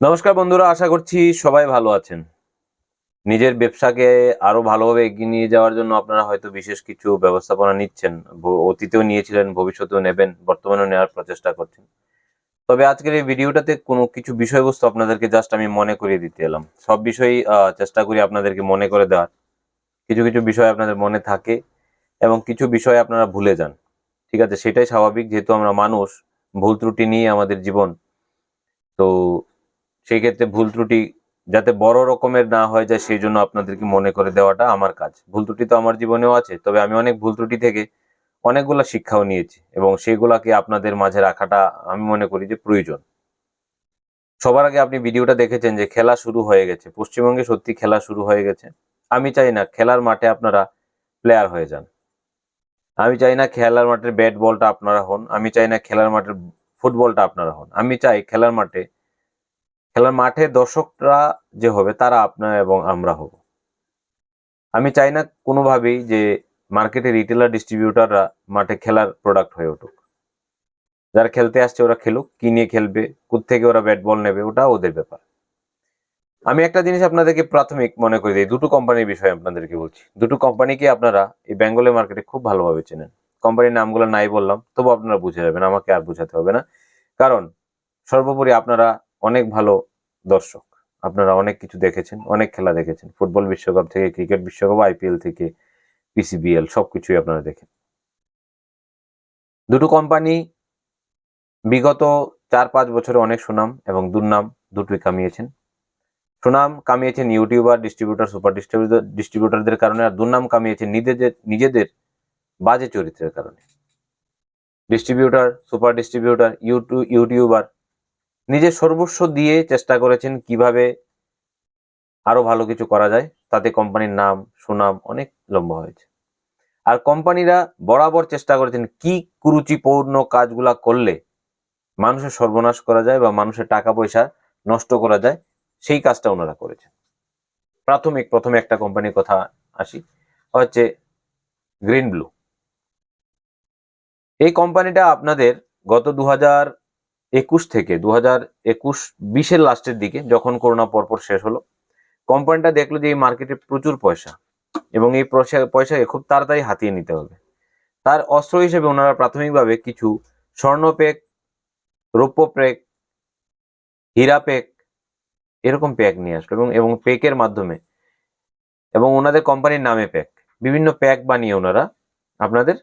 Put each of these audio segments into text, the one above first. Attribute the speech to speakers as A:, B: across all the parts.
A: নমস্কার বন্ধুরা, আশা করছি সবাই ভালো আছেন। নিজের ব্যবসাকে আরও ভালোভাবে এগিয়ে নিয়ে যাওয়ার জন্য আপনারা হয়তো বিশেষ কিছু ব্যবস্থাপনা নিচ্ছেন অতীতেও নিয়েছিলেন, ভবিষ্যতেও নেবেন, বর্তমানেও নেওয়ার প্রচেষ্টা করছেন। তবে আজকের এই ভিডিওটাতে কোনো কিছু বিষয়বস্তু আপনাদেরকে জাস্ট আমি মনে করিয়ে দিতে এলাম। সব বিষয়ই চেষ্টা করি আপনাদেরকে মনে করে দেওয়ার। কিছু কিছু বিষয় আপনাদের মনে থাকে এবং কিছু বিষয় আপনারা ভুলে যান। ঠিক আছে, সেটাই স্বাভাবিক, যেহেতু আমরা মানুষ, ভুল ত্রুটি নিয়ে আমাদের জীবন। তো সেই ক্ষেত্রে ভুল ত্রুটি যাতে বড় রকমের না হয়ে যায়, সেই জন্য আপনাদেরকে মনে করে দেওয়াটা আমার কাজ। ভুল ত্রুটি তো আমার জীবনেও আছে, তবে আমি অনেক ভুল ত্রুটি থেকে অনেকগুলা শিক্ষাও নিয়েছি এবং সেগুলাকে আপনাদের মাঝে রাখাটা আমি মনে করি যে প্রয়োজন। সবার আগে আপনি ভিডিওটা দেখেছেন যে খেলা শুরু হয়ে গেছে। পশ্চিমবঙ্গে সত্যি খেলা শুরু হয়ে গেছে। আমি চাই না খেলার মাঠে আপনারা প্লেয়ার হয়ে যান। আমি চাই না খেলার মাঠের ব্যাট বলটা আপনারা হন। আমি চাই না খেলার মাঠের ফুটবলটা আপনারা হন। আমি চাই খেলার মাঠে খেলার মাঠে দর্শকরা যে হবে, তারা আপনার এবং আমরা হব। আমি চাই না কোনোভাবেই যে মার্কেটে রিটেলার ডিস্ট্রিবিউটাররা মাঠে খেলার প্রোডাক্ট হয়ে উঠুক। যারা খেলতে আসছে ওরা খেলুক, কি নিয়ে খেলবে থেকে ওরা ব্যাট বল নেবে, ওটা ওদের ব্যাপার। আমি একটা জিনিস আপনাদেরকে প্রাথমিক মনে করে দিই দুটো কোম্পানির বিষয়ে আপনাদেরকে বলছি। দুটো কোম্পানিকে আপনারা এই বেঙ্গলের মার্কেটে খুব ভালোভাবে চেনেন। কোম্পানির নামগুলো নাই বললাম, তবু আপনারা বুঝে যাবেন, আমাকে আর বোঝাতে হবে না। কারণ সর্বোপরি আপনারা অনেক ভালো দর্শক। আপনারা অনেক কিছু দেখেছেন, অনেক খেলা দেখেছেন। ফুটবল বিশ্বকাপ থেকে, ক্রিকেট বিশ্বকাপ আইপিএল থেকে পিসিবিএল সবকিছুই আপনারা দেখেন। দুটো কোম্পানি বিগত চার পাঁচ বছরে অনেক সুনাম এবং দুর্নাম দুটোই কামিয়েছেন। সুনাম কামিয়েছেন ইউটিউবার, ডিস্ট্রিবিউটার, সুপার ডিস্ট্রিবিউটার, ডিস্ট্রিবিউটারদের কারণে আর দুর্নাম কামিয়েছেন নিজেদের নিজেদের বাজে চরিত্রের কারণে। Distributor, super distributor YouTube YouTuber নিজের সর্বস্ব দিয়ে চেষ্টা করেছেন কীভাবে আরও ভালো কিছু করা যায়, তাতে কোম্পানির নাম, সুনাম অনেক লম্বা হয়েছে। আর কোম্পানিরা বরাবর চেষ্টা করেছেন কি কুরুচিপূর্ণ কাজগুলা করলে মানুষের সর্বনাশ করা যায় বা মানুষের টাকা পয়সা নষ্ট করা যায়, সেই কাজটা ওনারা করেছেন। প্রাথমিক, প্রথমে একটা কোম্পানির কথা আসি, হচ্ছে গ্রিন ব্লু এই কোম্পানিটা আপনাদের গত দু হাজার একুশ থেকে দু হাজার একুশ বিশের লাস্টের দিকে যখন করোনা পরপর শেষ হলো, কোম্পানিটা দেখল যে এই মার্কেটে প্রচুর পয়সা এবং এই পয়সা- পয়সাকে খুব তাড়াতাড়ি হাতিয়ে নিতে হবে। তার অস্ত্র হিসেবে ওনারা প্রাথমিকভাবে কিছু স্বর্ণ পেক রৌপ্য পেক হীরা পেক এরকম প্যাক নিয়ে আসলো এবং এবং পেকের মাধ্যমে এবং ওনাদের কোম্পানির নামে প্যাক। বিভিন্ন প্যাক বানিয়ে ওনারা আপনাদের,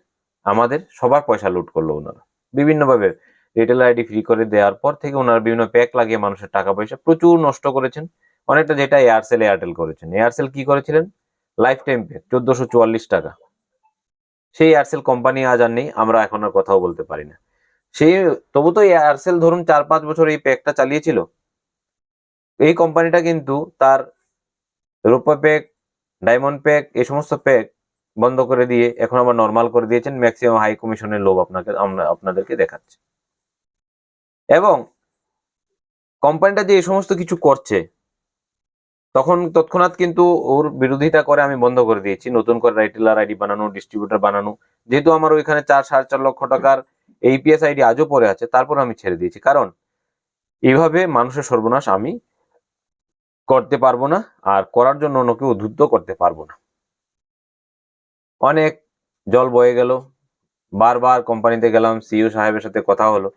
A: আমাদের সবার পয়সা লুট করল ওনারা। বিভিন্নভাবে রিটেল আইডি ফ্রি করে দেওয়ার পর থেকে ওনারা বিভিন্ন প্যাক লাগিয়ে মানুষের টাকা পয়সা প্রচুর নষ্ট করেছেন। অনেকটা যেটা এয়ারসেল এয়ারটেল করেছেন। এয়ারসেল কি করেছিলেন? লাইফ টাইম প্যাক চোদ্দশো চুয়াল্লিশ টাকা। সেই এয়ারসেল কোম্পানি আজ আর নেই, আমরা এখন আর কথাও বলতে পারি না। সেই তবু তো এয়ারসেল ধরুন চার পাঁচ বছর এই প্যাকটা চালিয়েছিল। এই কোম্পানিটা কিন্তু তার রূপা প্যাক ডায়মন্ড প্যাক এই সমস্ত প্যাক বন্ধ করে দিয়ে এখন আবার নর্মাল করে দিয়েছেন ম্যাক্সিমাম হাই কমিশনের লোভ আপনাকে, আমরা- আপনাদেরকে দেখাচ্ছে। এবং কোম্পানিটা যে এই সমস্ত কিছু করছে, তখন তৎক্ষণাৎ কিন্তু ওর বিরোধিতা করে আমি বন্ধ করে দিয়েছি। নতুন করে রাইটেলার আইডি বানানো ডিস্ট্রিবিউটার বানানো। যেহেতু আমার ওইখানে চার, সাড়ে চার লক্ষ টাকার এইপিএস আইডি আজও পরে আছে, তারপর আমি ছেড়ে দিয়েছি। কারণ এইভাবে মানুষের সর্বনাশ আমি করতে পারব না আর করার জন্য অন্যকে উদ্বুদ্ধ করতে পারব না। অনেক জল বয়ে গেল। বারবার কোম্পানিতে গেলাম সিইও সাহেবের সাথে কথা হলো।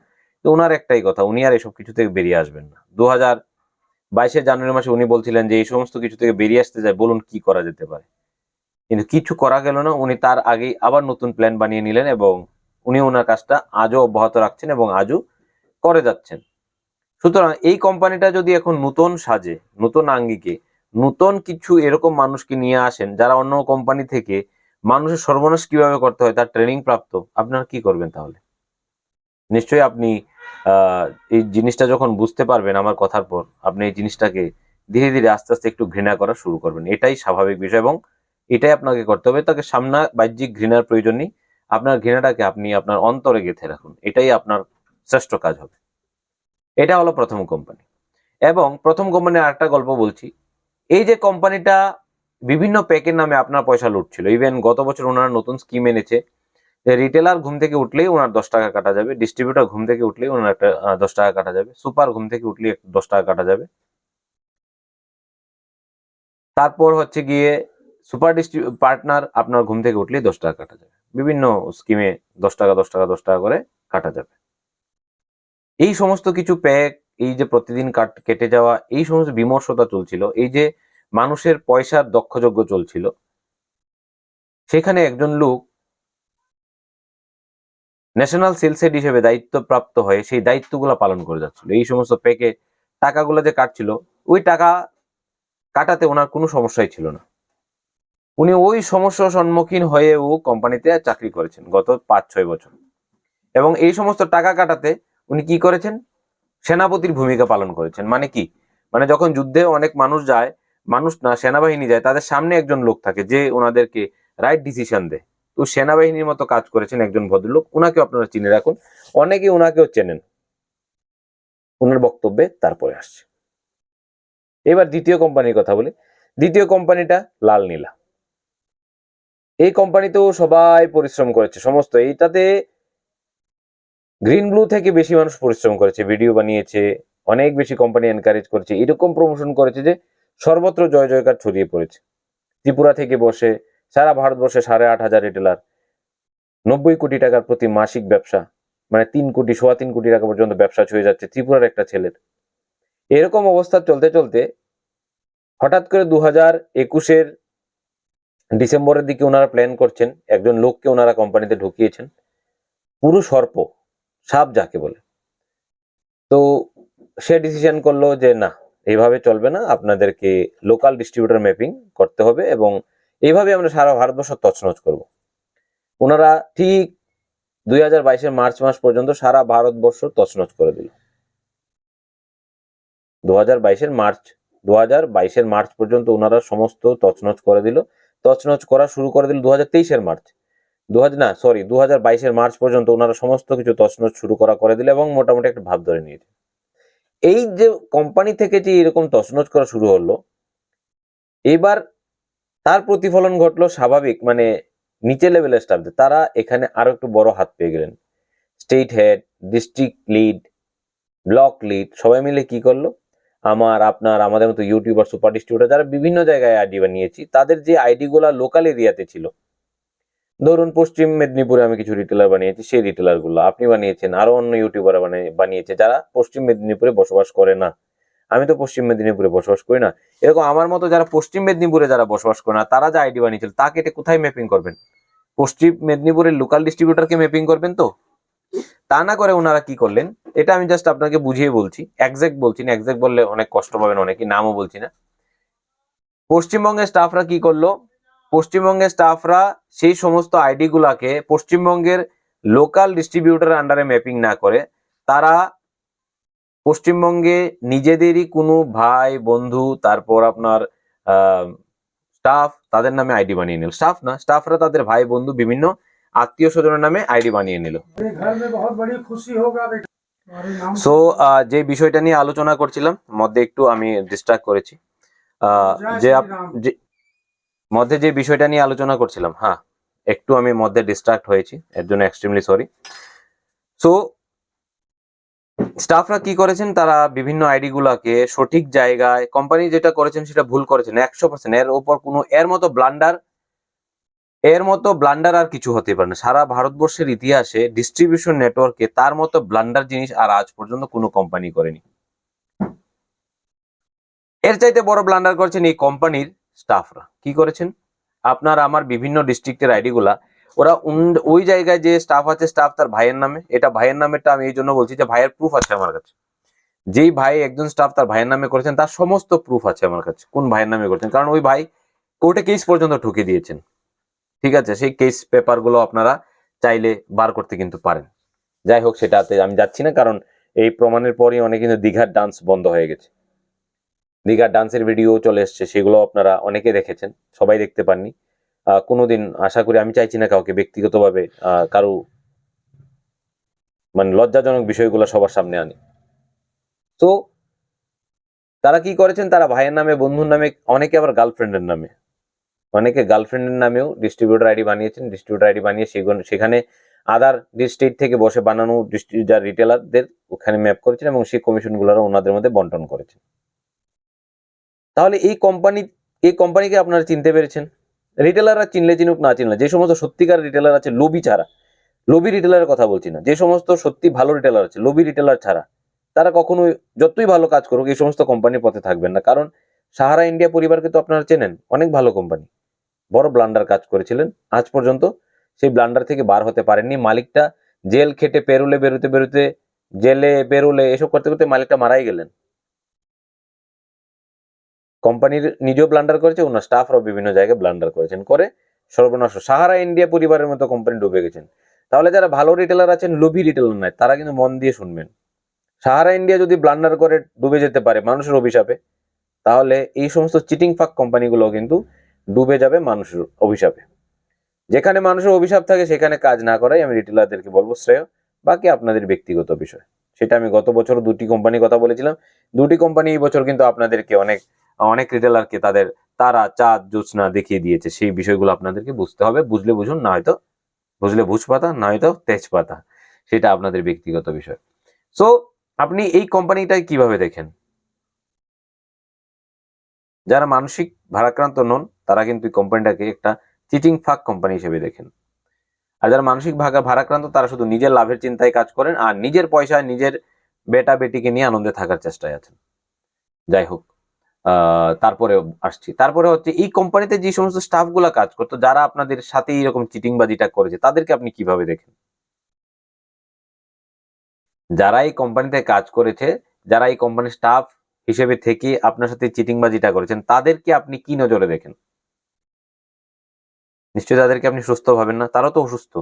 A: তো ওনার একটাই কথা, উনি আর এসব কিছু থেকে বেরিয়ে আসবেন না। দু হাজার বাইশে জানুয়ারি মাসে উনি বলছিলেন যে, এই সমস্ত কিছু থেকে বেরিয়ে আসতে যায় বলুন কি করা যেতে পারে? কিন্তু কিছু করা গেল না, উনি তার আগেই আবার নতুন প্ল্যান বানিয়ে নিলেন এবং উনি ওনার কাজটা আজও অব্যাহত রাখছেন এবং আজও করে যাচ্ছেন। সুতরাং এই কোম্পানিটা যদি এখন নতুন সাজে, নতুন আঙ্গিকে, নতুন কিছু এরকম মানুষকে নিয়ে আসেন, যারা অন্য কোম্পানি থেকে মানুষের সর্বনাশ কীভাবে করতে হয়, তার ট্রেনিং প্রাপ্ত, আপনারা কি করবেন তাহলে? নিশ্চয়ই আপনি এই জিনিসটা যখন বুঝতে পারবেন আমার কথার পর, আপনি এই জিনিসটাকে ধীরে ধীরে আস্তে আস্তে একটু ঘৃণা করা শুরু করবেন। এটাই স্বাভাবিক বিষয় এবং এটাই আপনাকে করতে হবে। তাকে সামনা বাহ্যিক ঘৃণার প্রয়োজন নেই। আপনার ঘৃণাটাকে আপনি আপনার অন্তরে গেঁথে রাখুন। এটাই আপনার শ্রেষ্ঠ কাজ হবে। এটা হলো প্রথম কোম্পানি এবং প্রথম কোম্পানির আরেকটা গল্প বলছি। এই যে কোম্পানিটা বিভিন্ন প্যাকের নামে আপনার পয়সা লুটছিল। ইভেন গত বছর ওনারা নতুন স্কিম এনেছে। রিটেলার ঘুম থেকে উঠলেই ওনার দশ টাকা কাটা যাবে ডিস্ট্রিবিউটার ঘুম থেকে উঠলেই ওনার একটা দশ টাকা কাটা যাবে সুপার ঘুম থেকে উঠলেই দশ টাকা কাটা যাবে। তারপর হচ্ছে গিয়ে সুপার ডিস্ট্রিবিউ পার্টনার আপনার ঘুম থেকে উঠলেই দশ টাকা কাটা যাবে। বিভিন্ন স্কিমে দশ টাকা দশ টাকা দশ টাকা করে কাটা যাবে। এই সমস্ত কিছু প্যাক এই যে প্রতিদিন কাট, কেটে যাওয়া, এই সমস্ত বিমর্ষতা চলছিল, এই যে মানুষের পয়সার দক্ষযজ্ঞ চলছিল, সেখানে একজন লোক ন্যাশনাল সেলস হেড হিসেবে দায়িত্বপ্রাপ্ত হয়ে সেই দায়িত্বগুলো পালন করে যাচ্ছিল। এই সমস্ত প্যাকে টাকাগুলো যে কাটছিল, ওই টাকা কাটাতে ওনার কোনো সমস্যাই ছিল না। উনি ওই সমস্যার সম্মুখীন হয়েও কোম্পানিতে চাকরি করেছেন গত পাঁচ ছয় বছর। এবং এই সমস্ত টাকা কাটাতে উনি কি করেছেন? সেনাপতির ভূমিকা পালন করেছেন। মানে কি? মানে যখন যুদ্ধে অনেক মানুষ যায়, মানুষ না, সেনাবাহিনী যায়, তাদের সামনে একজন লোক থাকে যে ওনাদেরকে রাইট ডিসিশন দেয়। তো সেনাবাহিনীর মতো কাজ করেছেন একজন ভদ্রলোক। ওনাকে আপনারা চিনে রাখুন। অনেকে ওনাকেও চেনেন। ওনার বক্তব্যে তারপরে আসছে। এবার দ্বিতীয় কোম্পানির কথা বলি। দ্বিতীয় কোম্পানিটা লাল নীলা। এই কোম্পানিতেও সবাই পরিশ্রম করেছে, সমস্ত। এইটাতে গ্রিন ব্লু থেকে বেশি মানুষ পরিশ্রম করেছে, ভিডিও বানিয়েছে, অনেক বেশি কোম্পানি এনকারেজ করেছে, এরকম প্রমোশন করেছে যে সর্বত্র জয় জয়কার ছড়িয়ে পড়েছে। ত্রিপুরা থেকে বসে সারা ভারতবর্ষে সাড়ে আট হাজার রিটেলার নব্বই কোটি টাকার প্রতি মাসিক ব্যবসা মানে তিন কোটি, সোয়া তিন কোটি টাকা পর্যন্ত ব্যবসা ছুঁয়ে যাচ্ছে ত্রিপুরার একটা ছেলের। এরকম অবস্থা চলতে চলতে হঠাৎ করে দু হাজার একুশের ডিসেম্বরের দিকে ওনারা প্ল্যান করছেন, একজন লোককে ওনারা কোম্পানিতে ঢুকিয়েছেন, পুরো সর্প, সাপ যাকে বলে। তো সে ডিসিশন করল যে না, এইভাবে চলবে না, আপনাদেরকে লোকাল ডিস্ট্রিবিউটর ম্যাপিং করতে হবে এবং এইভাবে আমরা সারা ভারতবর্ষ তছনছ করব। ওনারা ঠিক দুই হাজার বাইশের মার্চ মাস পর্যন্ত সারা ভারতবর্ষ তছনছ করে দিল। দু হাজার বাইশের মার্চ দু হাজার বাইশের মার্চ পর্যন্ত ওনারা সমস্ত তছনছ করে দিল। তছনছ করা শুরু করে দিল দু হাজার তেইশের মার্চ। দু হাজার না সরি দু হাজার বাইশের মার্চ পর্যন্ত ওনারা সমস্ত কিছু তছনছ শুরু করা করে দিল এবং মোটামুটি একটা ভাব ধরে নিয়েছে। এই যে কোম্পানি থেকে যে এরকম তছনছ করা শুরু হলো, এবার তার প্রতিফলন ঘটলো স্বাভাবিক মানে নিচে লেভেলের স্টাফদের তারা এখানে আরও একটু বড় হাত পেয়ে গেলেন। State head district lead block lead সবাই মিলে কি করল? আমার, আপনার, আমাদের মতো ইউটিউবার সুপার ডিস্ট্রিবিউটার যারা বিভিন্ন জায়গায় আইডি বানিয়েছি, তাদের যে আইডি গুলা লোকাল এরিয়াতে ছিল। ধরুন পশ্চিম মেদিনীপুরে আমি কিছু রিটেলার বানিয়েছি, সেই রিটেলারগুলো আপনি বানিয়েছেন, আরও অন্য ইউটিউবার বানিয়েছে যারা পশ্চিম মেদিনীপুরে বসবাস করে না। আমি তো পশ্চিম মেদিনীপুরে বসবাস করি না। এরকম আমার মতো যারা পশ্চিম মেদিনীপুরে যারা বসবাস করে না, তারা যে আইডি বানিয়েছিল, তা কেটে কোথায় ম্যাপিং করবেন? পশ্চিম মেদিনীপুরের লোকাল ডিস্ট্রিবিউটারকে ম্যাপিং করবেন তো? তা না করে ওনারা কি করলেন? এটা আমি জাস্ট আপনাকে বুঝিয়ে বলছি একজ্যাক্ট বলছি না একজ্যাক্ট বললে অনেক কষ্ট পাবেন, অনেকে নামও বলছি না। পশ্চিমবঙ্গের স্টাফরা কি করল? পশ্চিমবঙ্গের স্টাফরা সেই সমস্ত আইডি গুলাকে পশ্চিমবঙ্গের লোকাল ডিস্ট্রিবিউটার আন্ডারে ম্যাপিং না করে, তারা পশ্চিমবঙ্গে নিজেদেরই কোনো ভাই বন্ধু তারপর আপনার স্টাফ তাদের নামে আইডি বানিয়ে নিল। স্টাফ না স্টাফরা তাদের ভাই বন্ধু বিভিন্ন আত্মীয় স্বজনের নামে আইডি বানিয়ে নিল। সো যে বিষয়টা নিয়ে আলোচনা করছিলাম মধ্যে একটু আমি ডিস্টার্ব করেছি। যে মধ্যে যে বিষয়টা নিয়ে আলোচনা করছিলাম হ্যাঁ একটু আমি মধ্যে ডিস্ট্রাক্ট হয়েছি এর জন্য এক্সট্রিমলি সরি সো স্টাফরা কি করেছেন? তারা বিভিন্ন আইডি গুলাকে সঠিক জায়গায় কোম্পানি যেটা করেছেন সেটা ভুল করেছেন, একশো পার্সেন্ট এর ওপর কোনো, এর মতো ব্লান্ডার এর মতো ব্লান্ডার আর কিছু হতে পারে না। সারা ভারতবর্ষের ইতিহাসে ডিস্ট্রিবিউশন নেটওয়ার্কে তার মতো ব্লান্ডার জিনিস আর আজ পর্যন্ত কোনো কোম্পানি করেনি। এর চাইতে বড় ব্লান্ডার করেছেন এই কোম্পানির স্টাফরা কি করেছেন? আপনার, আমার বিভিন্ন ডিস্ট্রিক্টের আইডি গুলা ওরা ওই জায়গায় যে স্টাফ আছে স্টাফ তার ভাইয়ের নামে। এটা ভাইয়ের নামেটা আমি এই জন্য বলছি যে ভাইয়ের প্রুফ আছে আমার কাছে। যেই ভাই একজন স্টাফ তার ভাইয়ের নামে করেছেন, তার সমস্ত প্রুফ আছে আমার কাছে, কোন ভাইয়ের নামে করেছেন। কারণ ওই ভাই কোর্টে কেস পর্যন্ত ঠুকে দিয়েছেন। ঠিক আছে, সেই কেস পেপারগুলো আপনারা চাইলে বার করতে কিন্তু পারেন। যাই হোক, সেটাতে আমি যাচ্ছি না, কারণ এই প্রমাণের পরই অনেক কিন্তু দীঘার ডান্স বন্ধ হয়ে গেছে। দীঘার ডান্সের ভিডিও চলে এসছে, সেগুলো আপনারা অনেকে দেখেছেন, সবাই দেখতে পাননি। কোনোদিন আশা করি আমি চাইছি না কাউকে ব্যক্তিগতভাবে কারও মানে লজ্জাজনক বিষয়গুলো সবার সামনে আনি। তো তারা কি করেছেন? তারা ভাইয়ের নামে, বন্ধুর নামে, অনেকে আবার গার্লফ্রেন্ডের নামে। অনেকে গার্লফ্রেন্ডের নামেও ডিস্ট্রিবিউটর আইডি বানিয়েছেন। ডিস্ট্রিবিউটর আইডি বানিয়ে সেখানে আদার ডিস্ট্রিক্ট থেকে বসে বানানো ডিস্ট্রিবিউটার রিটেলারদের ওখানে ম্যাপ করেছেন এবং সেই কমিশনগুলোরও ওনাদের মধ্যে বন্টন করেছেন। তাহলে এই কোম্পানি এই কোম্পানিকে আপনারা চিনতে পেরেছেন? রিটেলাররা চিনলে চিনুক, না চিনলে যে সমস্ত সত্যিকার রিটেলার আছে লোভি ছাড়া। লোভি রিটেলারের কথা বলছি না, যে সমস্ত সত্যি ভালো রিটেলার আছে লোভি রিটেলার ছাড়া, তারা কখনোই যতই ভালো কাজ করুক, এই সমস্ত কোম্পানির পথে থাকবেন না। কারণ সাহারা ইন্ডিয়া পরিবারকে তো আপনারা চেনেন, অনেক ভালো কোম্পানি বড় ব্লান্ডার কাজ করেছিলেন, আজ পর্যন্ত সেই ব্লান্ডার থেকে বার হতে পারেননি। মালিকটা জেল খেটে, পেরুলে বেরোতে বেরোতে, জেলে বেরোলে এসব করতে করতে মালিকটা মারাই গেলেন। কোম্পানির নিজেও ব্লান্ডার করেছে ওনার স্টাফরাও বিভিন্ন জায়গায় ব্লান্ডার করেছেন। করে সর্বনাশ। সাহারা ইন্ডিয়া পরিবারের মতো কোম্পানি ডুবে গেছেন। তাহলে যারা ভালো রিটেলার আছেন, লোভি রিটেলার নয়, তারা কিন্তু মন দিয়ে শুনবেন। সাহারা ইন্ডিয়া যদি ব্লান্ডার করে, ডুবে যেতে পারে মানুষের অভিশাপে, তাহলে এই সমস্ত চিটিং ফাক কোম্পানিগুলো কিন্তু ডুবে যাবে মানুষের অভিশাপে। যেখানে মানুষের অভিশাপ থাকে, সেখানে কাজ না করাই আমি রিটেলারদেরকে বলব শ্রেয়। বাকি আপনাদের ব্যক্তিগত বিষয়। সেটা আমি গত বছর দুটি কোম্পানির কথা বলেছিলাম। দুটি কোম্পানি এই বছর কিন্তু আপনাদেরকে অনেক অনেক রিটেলারকে তাদের তারা চাঁদ জোৎস্না দেখিয়ে দিয়েছে। সেই বিষয়গুলো আপনাদেরকে বুঝতে হবে। বুঝলে বুঝুন, না হয়তো বুঝলে ভুজ পাতা না হয়তো তেজপাতা। সেটা আপনাদের ব্যক্তিগত বিষয়। সো আপনি এই কোম্পানিটাই কীভাবে দেখেন? যারা মানসিক ভারাক্রান্ত নন, তারা কিন্তু এই কোম্পানিটাকে একটা চিটিং ফাক কোম্পানি হিসেবে দেখেন। আর যারা মানসিক ভাগা ভারাক্রান্ত, তারা শুধু নিজের লাভের চিন্তায় কাজ করেন আর নিজের পয়সায় নিজের বেটা বেটিকে নিয়ে আনন্দে থাকার চেষ্টায় আছেন। যাই হোক তারপরে আসছি। তারপরে হচ্ছে এই কোম্পানিতে যে সমস্ত স্টাফগুলা কাজ করতো, যারা আপনাদের সাথে এইরকম চিটিংবাজিটা করেছে, তাদেরকে আপনি কীভাবে দেখেন? যারা এই কোম্পানিতে কাজ করেছে, যারা এই কোম্পানির স্টাফ হিসেবে থেকে আপনার সাথে চিটিংবাজিটা করেছেন, তাদেরকে আপনি কি নজরে দেখেন? নিশ্চয়ই তাদেরকে আপনি সুস্থ ভাবেন না? তারাও তো অসুস্থ।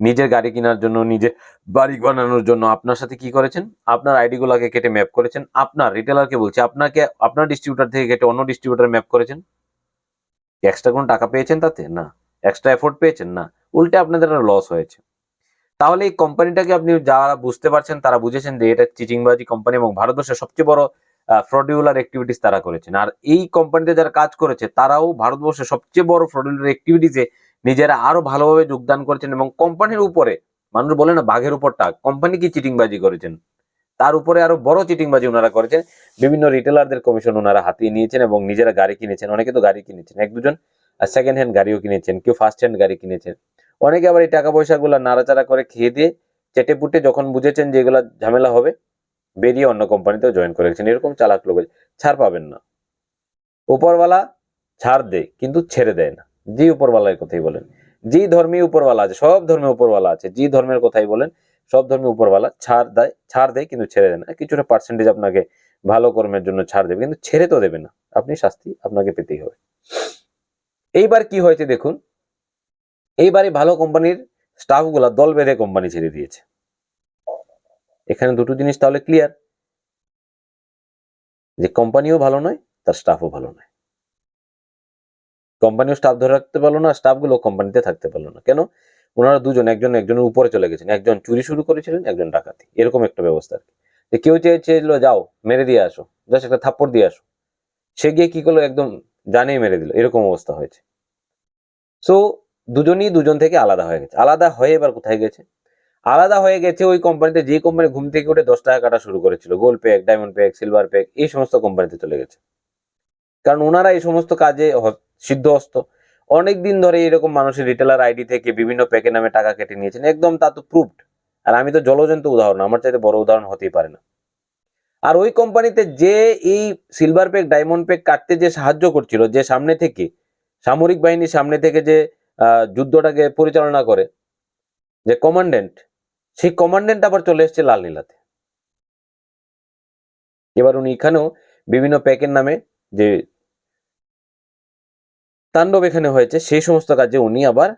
A: নিজের গাড়ি কেনার জন্য নিজের বাড়ি বানানোর জন্য আপনার সাথে কি করেছেন? আপনার আইডি গুলাকে কেটে ম্যাপ করেছেন। আপনার রিটেলারকে বলছে, আপনাকে আপনার ডিস্ট্রিবিউটার থেকে কেটে অন্য ডিস্ট্রিবিউটার ম্যাপ করেছেন? এক্সট্রা কোনো টাকা পেয়েছেন তাতে? না। এক্সট্রা এফোর্ট পেয়েছেন? না। উল্টে আপনাদের একটা লস হয়েছে। তাহলে এই কোম্পানিটাকে আপনি যারা বুঝতে পারছেন, তারা বুঝেছেন যে এটা চিটিংবাজি কোম্পানি এবং ভারতবর্ষের সবচেয়ে বড় ফ্রডিউলার অ্যাক্টিভিটিস তারা করেছেন। আর এই কোম্পানিতে যারা কাজ করেছে, তারাও ভারতবর্ষের সবচেয়ে বড় ফ্রডিউলার অ্যাক্টিভিটিসে নিজেরা আরও ভালোভাবে যোগদান করেছেন এবং কোম্পানির উপরে, মানুষ বলে না বাঘের উপর টাক কোম্পানি কি চিটিংবাজি করেছেন? তার উপরে আরও বড় চিটিংবাজি ওনারা করেছেন। বিভিন্ন রিটেলারদের কমিশন ওনারা হাতিয়ে নিয়েছেন এবং নিজেরা গাড়ি কিনেছেন। অনেকে তো গাড়ি কিনেছেন, এক দুজন সেকেন্ড হ্যান্ড গাড়িও কিনেছেন, কেউ ফার্স্ট হ্যান্ড গাড়ি কিনেছেন। অনেকে আবার এই টাকা পয়সাগুলো নাড়াচাড়া করে খেয়ে দিয়ে চেটে পুটে যখন বুঝেছেন যে এগুলা ঝামেলা হবে, বেরিয়ে অন্য কোম্পানিতেও জয়েন করে গেছেন। এরকম চালাক লোক ছাড় পাবেন না। উপরওয়ালা ছাড় দেয় কিন্তু ছেড়ে দেয় না। যে উপরওয়ালার কথাই বলেন। যে ধর্মে উপরওয়ালা আছে, সব ধর্মে উপরওয়ালা আছে। যে ধর্মের কথাই বলেন, সব ধর্মে উপরওয়ালা ছাড় দেয় ছাড় দেয় কিন্তু ছেড়ে দেয় না। কিছুটা পার্সেন্টেজ আপনাকে ভালো কর্মের জন্য ছাড় দেবে, কিন্তু ছেড়ে তো দেবে না। আপনি শাস্তি আপনাকে পেতেই হবে। এইবার কি হয়েছে দেখুন, এইবারে ভালো কোম্পানির স্টাফগুলা দল বেঁধে কোম্পানি ছেড়ে দিয়েছে। এখানে দুটো জিনিস তাহলে ক্লিয়ার যে কোম্পানিও ভালো নয়, তার স্টাফও ভালো নয়। কোম্পানিও স্টাফ ধরে রাখতে পারল না স্টাফগুলো কোম্পানিতে থাকতে পারল না। কেন? ওনারা দুজন, একজন, একজনের উপরে চলে গেছেন। একজন চুরি শুরু করেছিলেন, একজন ডাকাতি। এরকম একটা ব্যবস্থা আর কি। যে কেউ চেয়েছিল, যাও, মেরে দিয়ে আসো। জাস্ট একটা থাপ্পড় দিয়ে আসো। সে গিয়ে কি করল? একদম জানেই মেরে দিল। এরকম অবস্থা হয়েছে। সো দুজনই দুজন থেকে আলাদা হয়ে গেছে। আলাদা হয়ে এবার কোথায় গেছে? আলাদা হয়ে গেছে ওই কোম্পানিতে। যে কোম্পানি ঘুম থেকে উঠে দশ টাকা কাটা শুরু করেছিল। Gold pack diamond pack silver pack এই সমস্ত কোম্পানিতে চলে গেছে। কারণ ওনারা এই সমস্ত কাজে সিদ্ধহস্ত অনেক দিন ধরে এরকম মানুষের রিটেলার আইডি থেকে বিভিন্ন প্যাকের নামে টাকা কেটে নিয়েছেন। একদম তা তো প্রুভড আর আমি তো জলজন্ত উদাহরণ, আমার চাইতে বড় উদাহরণ হতেই পারে না। আর ওই কোম্পানিতে যে এই সিলভার প্যাক ডায়মন্ড প্যাক কাটতে যে সাহায্য করছিল, যে সামনে থেকে, সামরিক বাহিনীর সামনে থেকে যে যুদ্ধটাকে পরিচালনা করে, যে কমান্ডেন্ট সেই কমান্ডেন্ট আবার চলে এসেছে লাল নীলাতে এবার উনি এখানেও বিভিন্ন প্যাকের নামে যে তাণ্ডব এখানে হয়েছে, সেই সমস্ত কাজে উনি আবার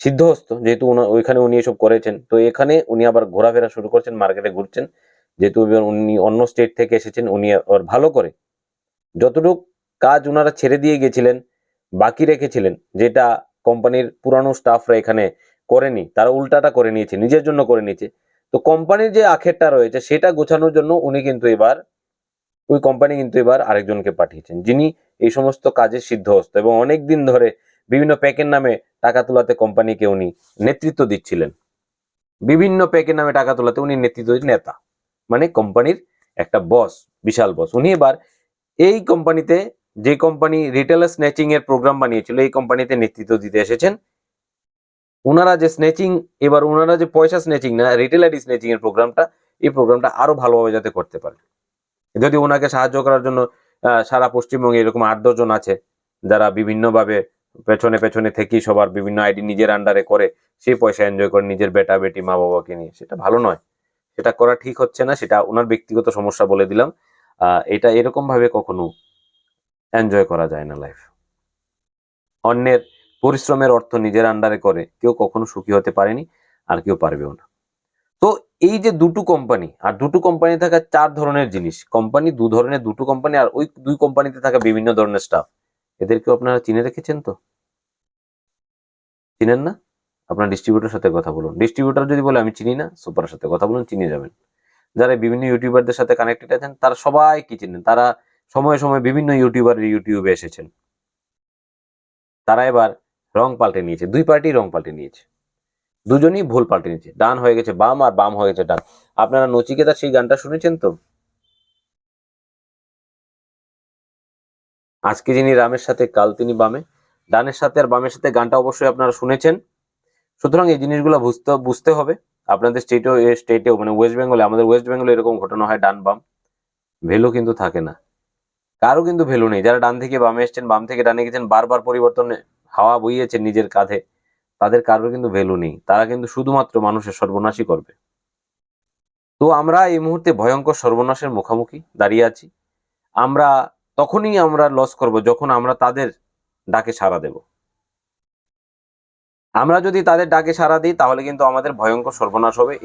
A: সিদ্ধহস্ত, যেহেতু ওইখানে উনি এসব করেছেন। তো এখানে উনি আবার ঘোরাফেরা শুরু করছেন, মার্কেটে ঘুরছেন। যেহেতু উনি অন্য স্টেট থেকে এসেছেন, উনি আবার ভালো করে যতটুকু কাজ ওনারা ছেড়ে দিয়ে গেছিলেন, বাকি রেখেছিলেন, যেটা কোম্পানির পুরানো স্টাফরা এখানে করেনি, তারা উল্টাটা করে নিয়েছে, নিজের জন্য করে নিয়েছে। তো কোম্পানির যে আখেরটা রয়েছে, সেটা গোছানোর জন্য উনি কিন্তু এবার ওই কোম্পানি কিন্তু এবার আরেকজনকে পাঠিয়েছেন, যিনি এই সমস্ত কাজের সিদ্ধহস্ত এবং অনেক দিন ধরে বিভিন্ন প্যাকের নামে টাকা তোলাতে কোম্পানিকে উনি নেতৃত্ব দিচ্ছিলেন। বিভিন্ন প্যাকের নামে টাকা তোলাতে উনি নেতৃত্ব নেতা। মানে কোম্পানির একটা বস বিশাল বস উনি এবার এই কোম্পানিতে যে কোম্পানি রিটেল স্ন্যাচিং এর প্রোগ্রাম বানিয়েছিল, এই কোম্পানিতে নেতৃত্ব দিতে এসেছেন। ওনারা যে স্ন্যাচিং এবার ওনারা যে পয়সা স্ন্যাচিং না রিটেলারি স্ন্যাচিং এর প্রোগ্রামটা এই প্রোগ্রামটা আরও ভালোভাবে যাতে করতে পারে। যদি ওনাকে সাহায্য করার জন্য সারা পশ্চিমবঙ্গে এরকম আট দশজন আছে, যারা বিভিন্নভাবে পেছনে পেছনে থেকেই সবার বিভিন্ন আইডি নিজের আন্ডারে করে, সেই পয়সা এনজয় করে নিজের বেটা বেটি মা বাবাকে নিয়ে, সেটা ভালো নয়। সেটা করা ঠিক হচ্ছে না, সেটা ওনার ব্যক্তিগত সমস্যা বলে দিলাম। এটা এরকম ভাবে কখনো এনজয় করা যায় না লাইফ অন্যের পরিশ্রমের অর্থ নিজের আন্ডারে করে, কেউ কখনো সুখী হতে পারেনি, আর কেউ পারবেও না। তো এই যে দুটো কোম্পানি আর দুটো কোম্পানি থাকা চার ধরনের জিনিস। কোম্পানি দু ধরনের, দুটো কোম্পানি আর ওই দুই কোম্পানিতে থাকা বিভিন্ন ধরনের স্টাফ এদেরকেও আপনারা চিনে রেখেছেন তো? চিনেন না? আপনার ডিস্ট্রিবিউটার সাথে কথা বলুন। ডিস্ট্রিবিউটার যদি বলে, আমি চিনি না, সুপারের সাথে কথা বলুন, চিনে যাবেন। যারা বিভিন্ন ইউটিউবারদের সাথে কানেক্টেড আছেন, তারা সবাই কি চিনেন। তারা সময়ে সময়ে বিভিন্ন ইউটিউবার ইউটিউবে এসেছেন। তারা এবার রং পাল্টে নিয়েছে। দুই পার্টি রং পাল্টে নিয়েছে। দুজনই ভুল পাল্টে নিয়েছে ডান হয়ে গেছে বাম আর বাম হয়ে গেছে ডান। আপনারা নচিকেতা সেই গানটা শুনেছেন তো? আজকে যিনি রামের সাথে, কাল তিনি বামে। ডানের সাথে আর বামের সাথে গানটা অবশ্যই আপনারা শুনেছেন। সুতরাং এই জিনিসগুলো বুঝতে বুঝতে হবে। আপনাদের স্টেটেও স্টেটেও মানে ওয়েস্ট বেঙ্গলে আমাদের ওয়েস্ট বেঙ্গলে এরকম ঘটনা হয় ডান, বাম। ভ্যালু কিন্তু থাকে না। কারও কিন্তু ভ্যালু নেই। যারা ডান থেকে বামে এসছেন, বাম থেকে ডানে গেছেন, বারবার পরিবর্তন হাওয়া বইয়েছেন নিজের কাঁধে। তাদের কারোর কিন্তু ভ্যালু নেই। তারা কিন্তু শুধুমাত্র মানুষের সর্বনাশই করবে। তো আমরা এই মুহূর্তে ভয়ঙ্কর সর্বনাশের মুখোমুখি দাঁড়িয়ে আছি। আমরা তখনই আমরা লস করব যখন আমরা তাদের ডাকে সাড়া দেব। আমরা যদি তাদের ডাকে সাড়া দিই তাহলে কিন্তু আমাদের ভয়ঙ্কর সর্বনাশ হবে।